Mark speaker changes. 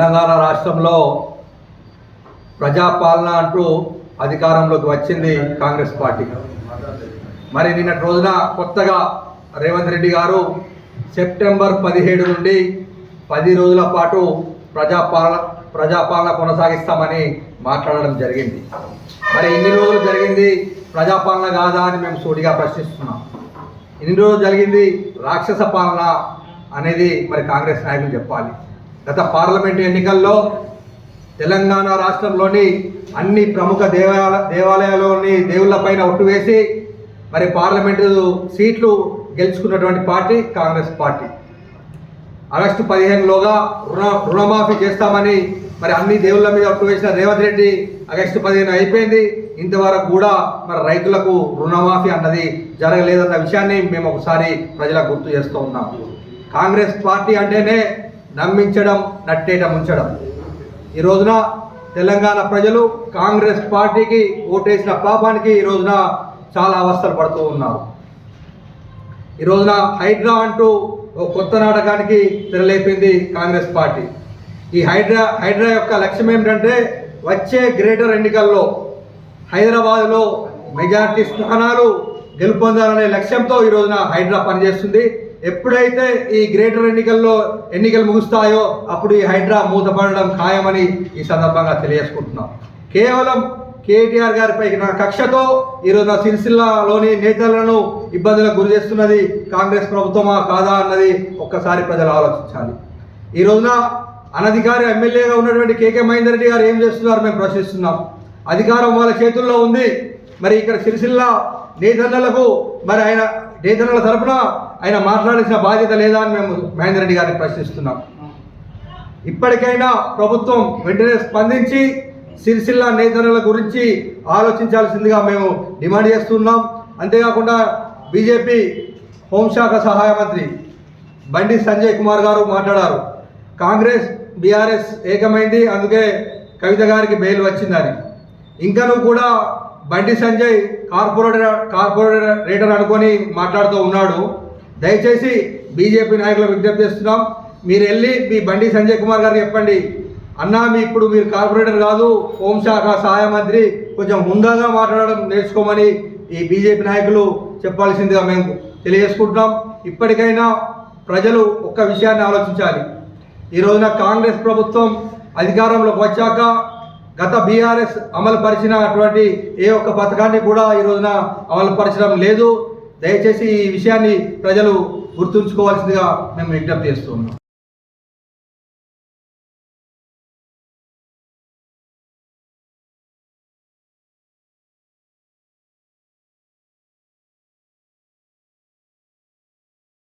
Speaker 1: తెలంగాణ రాష్ట్రంలో ప్రజాపాలన అంటూ అధికారంలోకి వచ్చింది కాంగ్రెస్ పార్టీ. మరి నిన్నటి రోజున కొత్తగా రేవంత్ రెడ్డి గారు సెప్టెంబర్ పదిహేడు నుండి పది రోజుల పాటు ప్రజాపాలన ప్రజాపాలన కొనసాగిస్తామని మాట్లాడడం జరిగింది. మరి ఎన్ని రోజులు జరిగింది ప్రజాపాలన కాదా అని మేము సూటిగా ప్రశ్నిస్తున్నాం. ఇన్ని రోజులు జరిగింది రాక్షస పాలన అనేది మరి కాంగ్రెస్ నాయకులు చెప్పాలి. గత పార్లమెంటు ఎన్నికల్లో తెలంగాణ రాష్ట్రంలోని అన్ని ప్రముఖ దేవాలయ దేవాలయాల్లోని దేవుళ్ళపైన ఒట్టు వేసి మరి పార్లమెంటు సీట్లు గెలుచుకున్నటువంటి పార్టీ కాంగ్రెస్ పార్టీ. ఆగస్టు పదిహేనులోగా రుణ రుణమాఫీ చేస్తామని మరి అన్ని దేవుళ్ళ మీద ఒట్టు వేసిన రేవంత్ రెడ్డి ఆగస్టు పదిహేను అయిపోయింది. ఇంతవరకు కూడా మరి రైతులకు రుణమాఫీ అన్నది జరగలేదన్న విషయాన్ని మేము ఒకసారి ప్రజలకు గుర్తు చేస్తూ ఉన్నాం. కాంగ్రెస్ పార్టీ అంటేనే నమ్మించడం నట్టేట ముంచడం. ఈ రోజున తెలంగాణ ప్రజలు కాంగ్రెస్ పార్టీకి ఓటేసిన పాపానికి ఈ రోజున చాలా అవస్థలు పడుతూ ఉన్నారు. ఈ రోజున హైడ్రా అంటూ ఒక కొత్త నాటకానికి తెరలేపింది కాంగ్రెస్ పార్టీ. ఈ హైడ్రా హైడ్రా యొక్క లక్ష్యం ఏమిటంటే వచ్చే గ్రేటర్ ఎన్నికల్లో హైదరాబాద్లో మెజార్టీ స్థానాలు గెలుపొందాలనే లక్ష్యంతో ఈ రోజున హైడ్రా పనిచేస్తుంది. ఎప్పుడైతే ఈ గ్రేటర్ ఎన్నికల్లో ఎన్నికలు ముగుస్తాయో అప్పుడు ఈ హైడ్రా మూతపడడం ఖాయమని ఈ సందర్భంగా తెలియజేసుకుంటున్నాం. కేవలం కేటీఆర్ గారిపై నా కక్షతో ఈరోజు సిరిసిల్లలోని నేతలను ఇబ్బందులకు గురి చేస్తున్నది కాంగ్రెస్ ప్రభుత్వమా కాదా అన్నది ఒక్కసారి ప్రజలు ఆలోచించాలి. ఈ రోజున అనధికారి ఎమ్మెల్యేగా ఉన్నటువంటి కేకే మహేందర్ రెడ్డి గారు ఏం చేస్తున్నారు మేము ప్రశ్నిస్తున్నాం. అధికారం వాళ్ళ చేతుల్లో ఉంది. మరి ఇక్కడ సిరిసిల్ల నేతన్నలకు మరి ఆయన నేతన్నల తరపున ఆయన మాట్లాడాల్సిన బాధ్యత లేదా అని మేము మహేందర్ రెడ్డి గారిని ప్రశ్నిస్తున్నాం. ఇప్పటికైనా ప్రభుత్వం వెంటనే స్పందించి సిరిసిల్ల నేతల గురించి ఆలోచించాల్సిందిగా మేము డిమాండ్ చేస్తున్నాం. అంతేకాకుండా బీజేపీ హోంశాఖ సహాయ మంత్రి బండి సంజయ్ కుమార్ గారు మాట్లాడారు. కాంగ్రెస్ బీఆర్ఎస్ ఏకమైంది అందుకే కవిత గారికి బెయిల్ వచ్చిందని. ఇంకను కూడా బండి సంజయ్ కార్పొరేటర్ కార్పొరేటర్ అనుకొని మాట్లాడుతూ ఉన్నాడు. దయచేసి బీజేపీ నాయకులకు విజ్ఞప్తి చేస్తున్నాం. మీరు వెళ్ళి మీ బండి సంజయ్ కుమార్ గారు చెప్పండి. అన్నా మీ ఇప్పుడు మీరు కార్పొరేటర్ కాదు హోంశాఖ సహాయ మంత్రి కొంచెం ముందుగా మాట్లాడడం నేర్చుకోమని ఈ బీజేపీ నాయకులు చెప్పాల్సిందిగా మేము తెలియజేసుకుంటున్నాం. ఇప్పటికైనా ప్రజలు ఒక్క విషయాన్ని ఆలోచించాలి. ఈ రోజున కాంగ్రెస్ ప్రభుత్వం అధికారంలోకి వచ్చాక గత బీఆర్ఎస్ అమలుపరిచిన అటువంటి ఏ ఒక్క పథకాన్ని కూడా ఈ రోజున అమలుపరచడం లేదు. దయచేసి ఈ విషయాన్ని ప్రజలు గుర్తుంచుకోవాల్సిందిగా మేము విజ్ఞప్తి చేస్తున్నాం